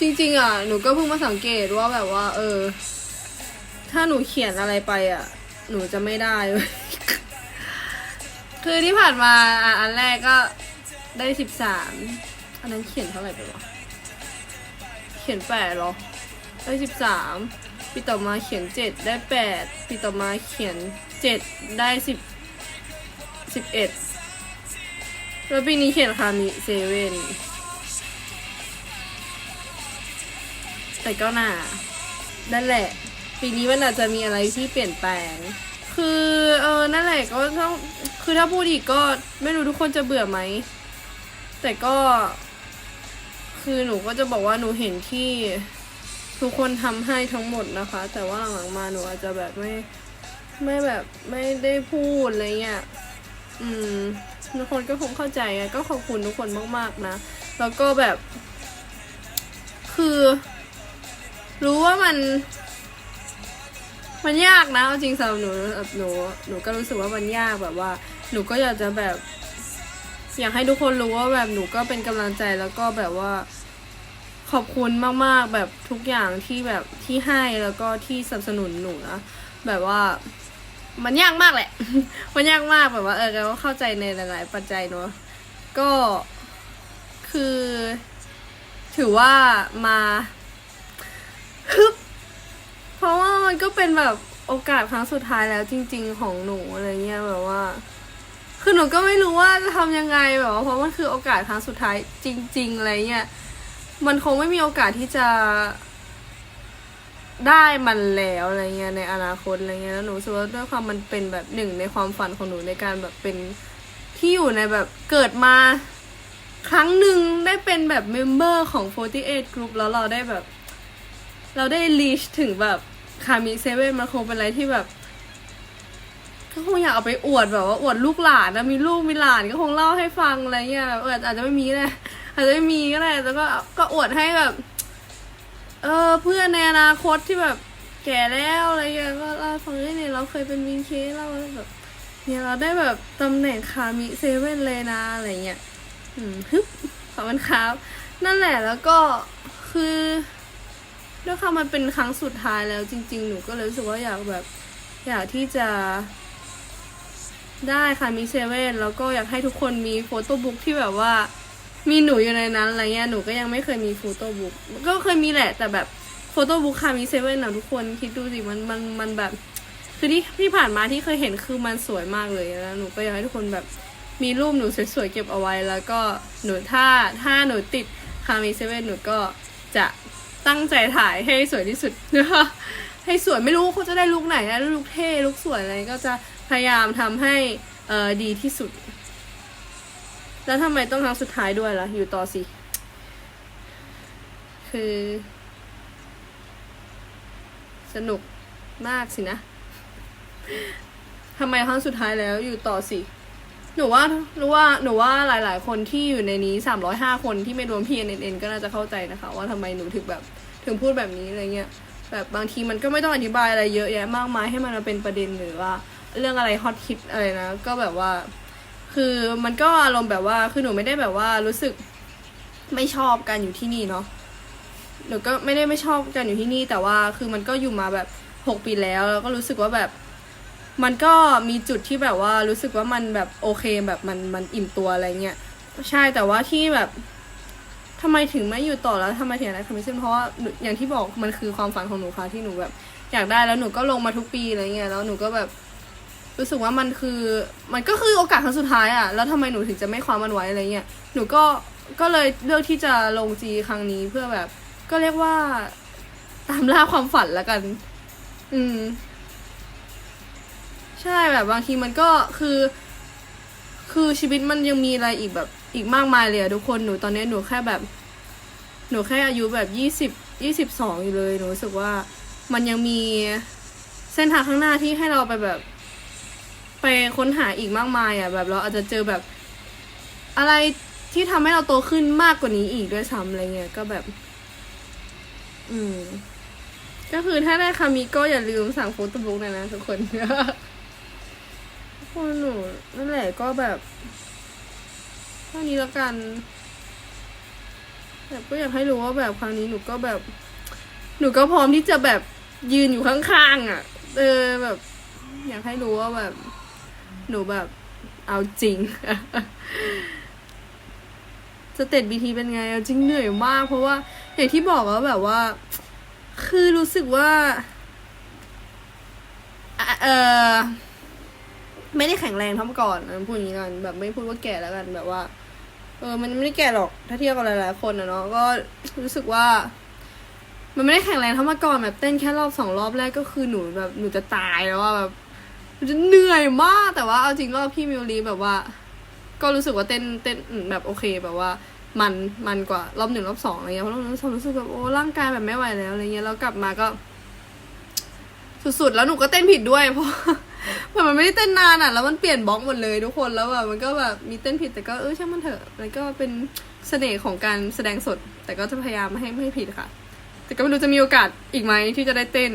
จริงๆอะหนูก็เพิ่งมาสังเกตว่าแบบว่า เออ ถ้าหนูเขียนอะไรไปอะ หนูจะไม่ได้เว้ยคือที่ผ่านมาอะอันแรกก็ได้สิบสามอันนั้นเขียนเท่าไหร่ไปวะเขียนแปดหรอ ได้สิบสามปีต่อมาเขียนเจ็ดได้แปดปีต่อมาเขียนเจ็ดได้สิบสิบเอ็ดแล้วปีนี้เขียนคามิเซเว่น แต่ก็น่านั่นแหละ ปีนี้มันอาจจะมีอะไรที่เปลี่ยนแปลง คือเออนั่นแหละก็ต้องคือถ้าพูดอีกก็ไม่รู้ทุกคนจะเบื่อไหม แต่ก็ คือหนูก็จะบอกว่าหนูเห็นที่ทุกคนทำให้ทั้งหมดนะคะ แต่ว่าหลังๆมาหนูอาจจะแบบไม่ไม่แบบไม่ได้พูดอะไรเงี้ย อืม ทุกคนก็คงเข้าใจไงก็ขอบคุณทุกคนมากๆนะ แล้วก็แบบ คือ รู้ว่ามัน มันยากนะเอาจริงสำหรับหนูหนูหนูก็รู้สึกว่ามันยากแบบว่า หนูก็อยากจะแบบ อยากให้ทุกคนรู้ว่าแบบหนูก็เป็นกำลังใจแล้วก็แบบว่า ขอบคุณมากๆ แบบทุกอย่างที่แบบที่ให้แล้วก็ที่สนับสนุนหนูนะแบบว่ามันยากมากแหละ มันยากมากแบบว่า เออเราก็เข้าใจในหลาย ๆ ปัจจัยเนอะก็คือ ถือว่ามา มันก็เป็นแบบโอกาสครั้งสุดท้ายแล้วจริง ๆ ของหนูอะไรเงี้ยแบบว่า คือหนูก็ไม่รู้ว่าจะทำยังไงแบบว่าเพราะมันคือโอกาสครั้งสุดท้ายจริง ๆ อะไรเงี้ยมันคงไม่มีโอกาสที่จะได้มันแล้วอะไรเงี้ยในอนาคตอะไรเงี้ยแล้วหนูสึกว่าด้วยความมันเป็นแบบหนึ่งในความฝันของหนูในการแบบเป็นที่อยู่ในแบบเกิดมาครั้งหนึ่งได้เป็นแบบเมมเบอร์ของ 48 Group แล้วเราได้แบบ เราได้ reach ถึงแบบ คามิเซเว่นมันคงเป็นอะไรที่แบบก็คงอยากเอาไปอวดแบบว่าอวดลูกหลานนะมีลูกมีหลานก็คงเล่าให้ฟังอะไรเงี้ยแบบออาจจะไม่มีเลยอาจจะไม่มีก็ได้แล้วก็ก็อวดให้แบบ เออเพื่อนในอนาคตที่แบบแก่แล้วอะไรเงี้ยก็เล่าฟังได้เนี่ยเราเคยเป็นวินเคสเราแบบเนี่ยเราได้แบบตำแหน่งคามิเซเว่นเลยนะอะไรเงี้ยอืมฮึบขอบคุณครับ นั่นแหละแล้วก็คือ ด้วยความมันเป็นครั้งสุดท้ายแล้วจริง ๆ หนูก็เลยรู้สึกว่าอยากแบบ อยากที่จะ ได้ค่ะมีเซเว่นแล้วก็อยากให้ทุกคนมีโฟโต้บุ๊กที่แบบว่า มีหนูอยู่ในนั้นอะไรเงี้ยหนูก็ยังไม่เคยมีโฟโต้บุ๊กก็เคยมีแหละ แต่แบบโฟโต้บุ๊กค่ะมีเซเว่นนะทุกคนคิดดูสิมันมันมันแบบ คือที่ที่ผ่านมาที่เคยเห็นคือมันสวยมากเลยแล้วหนูก็อยากให้ทุกคนแบบมีรูปหนูสวยๆเก็บเอาไว้แล้วก็หนูถ้าถ้าหนูติดคามีเซเว่นหนูก็จะ ตั้งใจถ่ายให้สวยที่สุดนะคะให้สวยไม่รู้เขาจะได้ลุกไหนนะลุกเท่ลุกสวยอะไรก็จะพยายามทำให้เออดีที่สุด แล้วทำไมต้องครั้งสุดท้ายด้วยล่ะ อยู่ต่อสิ คือ สนุกมากสินะทำไมครั้งสุดท้ายแล้วอยู่ต่อสิ หนูว่าหนูว่าหนูว่าหลาย ๆ คนที่อยู่ในนี้สามร้อยห้าคนที่ไม่รวมพีเอ็นเอ็นก็น่าจะเข้าใจนะคะ ว่าทำไมหนูถึงแบบถึงพูดแบบนี้อะไรเงี้ยแบบบางทีมันก็ไม่ต้องอธิบายอะไรเยอะแยะมากมายให้มันมาเป็นประเด็นหรือว่า เรื่องอะไรฮอตฮิตอะไรนะ ก็แบบว่า คือมันก็อารมณ์แบบว่าคือหนูไม่ได้แบบว่ารู้สึกไม่ชอบการอยู่ที่นี่เนาะหนูก็ไม่ได้ไม่ชอบการอยู่ที่นี่ แต่ว่าคือมันก็อยู่มาแบบหกปีแล้วแล้วก็รู้สึกว่าแบบ มันก็มีจุดที่แบบว่ารู้สึกว่ามันแบบโอเคแบบมันมันอิ่มตัวอะไรเงี้ยใช่แต่ว่าที่แบบทำไมถึงไม่อยู่ต่อแล้วทำไมถึงอะไรคอมมิชชั่นเพราะว่าอย่างที่บอกมันคือความฝันของหนูค่ะที่หนูแบบ อยากได้แล้วหนูก็ลงมาทุกปีอะไรเงี้ยแล้วหนูก็แบบรู้สึกว่ามันคือ มันก็คือโอกาสครั้งสุดท้ายอะ่ะ แล้วทำไมหนูถึงจะไม่คว้ามันไว้อะไรเงี้ย หนูก็ ก็เลยเลือกที่จะลงจีครั้งนี้เพื่อแบบ ก็เรียกว่า ตามล่าความฝันละกัน อืม ใช่แบบบางทีมันก็คือ คือชีวิตมันยังมีอะไรอีกแบบอีกมากมายเลยอะทุกคนหนูตอนนี้หนูแค่แบบ หนูแค่อายุแบบยี่สิบยี่สิบสองอยู่เลยหนูรู้สึกว่ามันยังมีเส้นทางข้างหน้าที่ให้เราไปแบบ ไปค้นหาอีกมากมายอะ แบบเราอาจจะเจอแบบ อะไรที่ทำให้เราโตขึ้นมากกว่านี้อีกด้วยซ้ำอะไรเงี้ยก็แบบ อืม ก็คือถ้าได้คามิก็อย่าลืมสั่งโฟโต้บุ๊กนะนะทุกคน คนหนูนั่นแหละก็แบบเท่านี้แล้วกัน แบบก็อยากให้รู้ว่าแบบครั้งนี้หนูก็แบบ หนูก็พร้อมที่จะแบบยืนอยู่ข้างๆอะ เออแบบ อยากให้รู้ว่าแบบ หนูแบบเอาจริงสเตตบีทีเป็นไงเอาจริงเหนื่อยมาก เพราะว่าอย่างที่บอกว่าแบบว่า คือรู้สึกว่า เออ ไม่ได้แข็งแรงเท่าเมื่อก่อนนะพูดอย่างนี้กันแบบไม่พูดว่าแก่แล้วกันแบบว่า เออ มันไม่ได้แก่หรอกถ้าเทียบกับหลายๆคนนะเนาะก็รู้สึกว่า มันไม่ได้แข็งแรงเท่าเมื่อก่อนแบบเต้นแค่รอบสองรอบแรกก็คือหนูแบบหนูจะตายแล้วว่าแบบหนูจะเหนื่อยมากแต่ว่าเอาจริงรอบพี่มิวลีแบบว่า ก็รู้สึกว่าเต้นเต้นแบบโอเคแบบว่า มันมันกว่ารอบหนึ่งรอบสองอะไรเงี้ยเพราะรอบหนึ่งรอบสองรู้สึกแบบโอ้ร่างกายแบบไม่ไหวแล้วอะไรเงี้ยแล้วกลับมาก็ สุดๆแล้วหนูก็เต้นผิดด้วยเพราะ เหมือนมันไม่ได้เต้นนานอะ แล้วมันเปลี่ยนบล็อกหมดเลยทุกคนแล้วแบบมันก็แบบมีเต้นผิดแต่ก็เออช่างมันเถอะมันก็เป็นเสน่ห์ของการแสดงสด แต่ก็จะพยายามไม่ให้ไม่ให้ผิดค่ะ แต่ก็ไม่รู้จะมีโอกาสอีกไหมที่จะได้เต้น